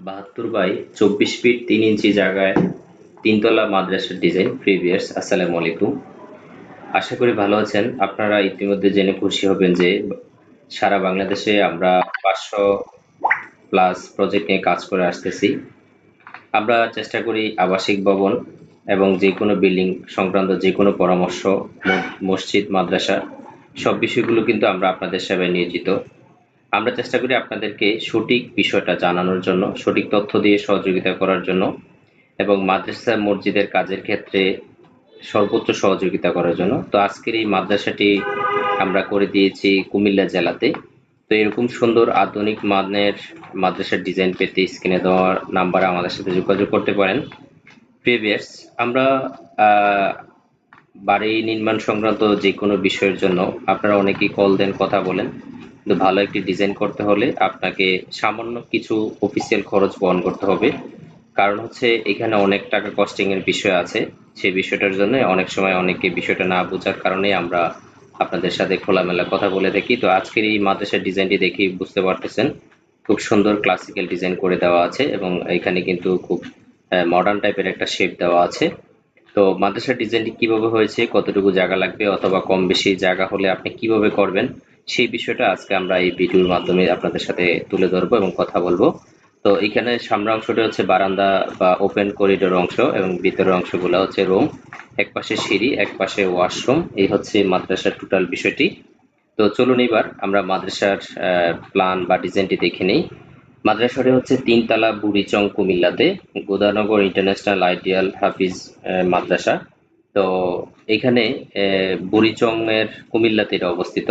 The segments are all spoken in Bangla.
বাহাত্তর বাই চব্বিশ ফিট তিন ইঞ্চি জায়গায় তিনতলা মাদ্রাসার ডিজাইন প্রিভিয়ার্স আসসালামু আলাইকুম। আশা করি ভালো আছেন। আপনারা ইতিমধ্যে জেনে খুশি হবেন যে সারা বাংলাদেশে আমরা পাঁচশো প্লাস প্রজেক্ট নিয়ে কাজ করে আসতেছি। আমরা চেষ্টা করি আবাসিক ভবন এবং যে কোনো বিল্ডিং সংক্রান্ত যে কোনো পরামর্শ, মসজিদ, মাদ্রাসা সব বিষয়গুলো কিন্তু আমরা আপনাদের সেবায় নিয়োজিত। আমরা চেষ্টা করি আপনাদেরকে সঠিক বিষয়টা জানানোর জন্য, সঠিক তথ্য দিয়ে সহযোগিতা করার জন্য এবং মাদ্রাসা মসজিদের কাজের ক্ষেত্রে সর্বোচ্চ সহযোগিতা করার জন্য। তো আজকের এই মাদ্রাসাটি আমরা করে দিয়েছি কুমিল্লা জেলাতে। তো এরকম সুন্দর আধুনিক মানের মাদ্রাসার ডিজাইন পেতে স্ক্রিনে দেওয়ার নাম্বারে আমাদের সাথে যোগাযোগ করতে পারেন। প্রিভিয়াস আমরা বাড়ি নির্মাণ সংক্রান্ত যে কোনো বিষয়ের জন্য আপনারা অনেকেই কল দেন, কথা বলেন। কিন্তু ভালো একটি ডিজাইন করতে হলে আপনাকে সামান্য কিছু অফিসিয়াল খরচ বহন করতে হবে। কারণ হচ্ছে এখানে অনেক টাকা কস্টিং এর বিষয় আছে। সেই বিষয়টার জন্য অনেক সময় অনেকে বিষয়টা না বোঝার কারণে আমরা আপনাদের সাথে খোলামেলা কথা বলে থাকি তো আজকের এই মাদ্রাসার ডিজাইনটি দেখে বুঝতে পারতেছেন, খুব সুন্দর ক্লাসিক্যাল ডিজাইন করে দেওয়া আছে এবং এখানে কিন্তু খুব মডার্ন টাইপের একটা শেপ দেওয়া আছে। তো মাদ্রাসার ডিজাইনটি কীভাবে হয়েছে, কতটুকু জায়গা লাগবে অথবা কম বেশি জায়গা হলে আপনি কীভাবে করবেন সেই বিষয়টা আজকে আমরা এই ভিডিওর মাধ্যমে আপনাদের সাথে তুলে ধরবো এবং কথা বলব। তো এখানে সামনের অংশটা হচ্ছে বারান্দা বা ওপেন করিডোর অংশ এবং ভিতরের অংশগুলো হচ্ছে রুম এক পাশে সিঁড়ি, এক পাশে ওয়াশরুম এই হচ্ছে মাদ্রাসার টোটাল বিষয়টি। তো চলুন এবার আমরা মাদ্রাসার প্ল্যান বা ডিজাইনটি দেখে নিই। মাদ্রাসাটি হচ্ছে তিনতলা বুড়িচং কুমিল্লাতে, গোদানগর ইন্টারন্যাশনাল আইডিয়াল হাফিজ মাদ্রাসা। তো এখানে বুড়িচং এর কুমিল্লাতে এটা অবস্থিত।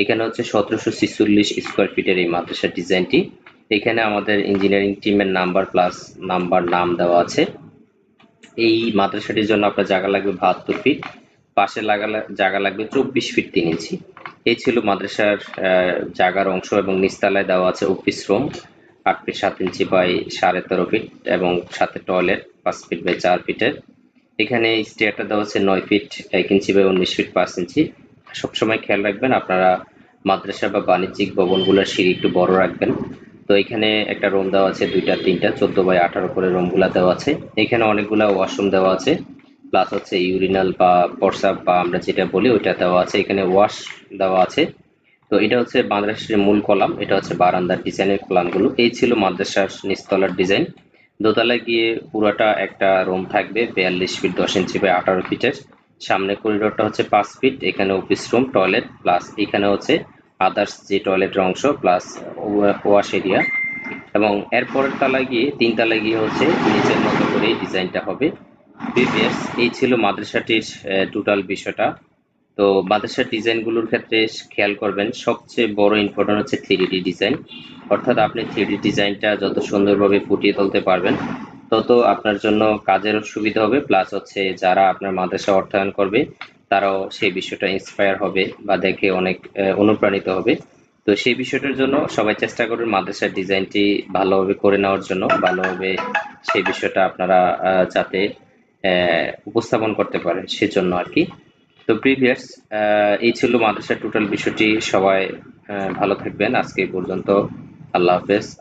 এখানে হচ্ছে সতেরোশো ছিচল্লিশ স্কোয়ার ফিটের এই মাদ্রাসার ডিজাইনটি। এখানে আমাদের ইঞ্জিনিয়ারিং টিমের নাম্বার প্লাস নাম্বার নাম দেওয়া আছে। এই মাদ্রাসাটির জন্য আপনার জায়গা লাগবে বাহাত্তর ফিট পাশে লাগালে জায়গা লাগবে চব্বিশ ফিট তিন ইঞ্চি। এই ছিল মাদ্রাসার জায়গার অংশ এবং নিস্তালায় দেওয়া আছে অফিস রুম আট ফিট সাত ইঞ্চি বাই সাড়ে তেরো ফিট এবং সাথে টয়লেট পাঁচ ফিট বাই চার ফিটের এখানে স্টেয়ারটা দেওয়া আছে নয় ফিট এক ইঞ্চি বাই উনিশ ফিট পাঁচ ইঞ্চি। সবসময় খেয়াল রাখবেন আপনারা মাদ্রাসা বা বাণিজ্যিক ভবনগুলোর সিঁড়ি একটু বড় রাখবেন। তো এখানে একটা রুম দেওয়া আছে, দুইটা, তিনটা, চোদ্দ বাই আঠারো করে রুমগুলো দেওয়া আছে। এখানে অনেকগুলো ওয়াশরুম দেওয়া আছে প্লাস হচ্ছে ইউরিনাল বা পরসাপ বা আমরা যেটা বলি ওইটা দেওয়া আছে। এখানে ওয়াশ দেওয়া আছে। তো এটা হচ্ছে মাদ্রাসার মূল কলাম, এটা হচ্ছে বারান্দার ডিজাইনের কলামগুলো। এই ছিল মাদ্রাসার নিচতলার ডিজাইন দোতলায় গিয়ে পুরাটা একটা রুম থাকবে, বিয়াল্লিশ ফিট দশ ইঞ্চি বাই আঠারো ফিটের সামনে করিডোরটা হচ্ছে পাঁচ ফিট এখানে অফিস রুম টয়লেট প্লাস এখানে হচ্ছে আদার্স যে টয়লেটের অংশ প্লাস ওয়াশ এরিয়া এবং এরপরের তালায় গিয়ে, তিন তালায় গিয়ে হচ্ছে নিচের মতো করে ডিজাইনটা হবে। প্রিভিয়াস এই ছিল মাদ্রাসাটির টোটাল বিষয়টা। তো মাদ্রাসার ডিজাইনগুলোর ক্ষেত্রে খেয়াল করবেন, সবচেয়ে বড় ইম্পর্টেন্ট হচ্ছে থ্রি ডিজাইন অর্থাৎ আপনি থ্রি ডিজাইনটা যত সুন্দরভাবে ফুটিয়ে তুলতে পারবেন তত আপনার জন্য কাজেরও সুবিধা হবে। প্লাস হচ্ছে যারা আপনার মাদ্রাসা অর্থায়ন করবে, তারাও সেই বিষয়টা ইন্সপায়ার হবে বা দেখে অনেক অনুপ্রাণিত হবে। তো সেই বিষয়টার জন্য সবাই চেষ্টা করবেন মাদ্রাসার ডিজাইনটি ভালোভাবে করে নেওয়ার জন্য, ভালোভাবে সেই বিষয়টা আপনারা যাতে উপস্থাপন করতে পারেন সেজন্য আর কি। তো প্রিভিয়াস এই ছিল মাদ্রাসার টোটাল বিষয়টি। সবাই ভালো থাকবেন। আজকে পর্যন্ত আল্লাহ হাফেজ।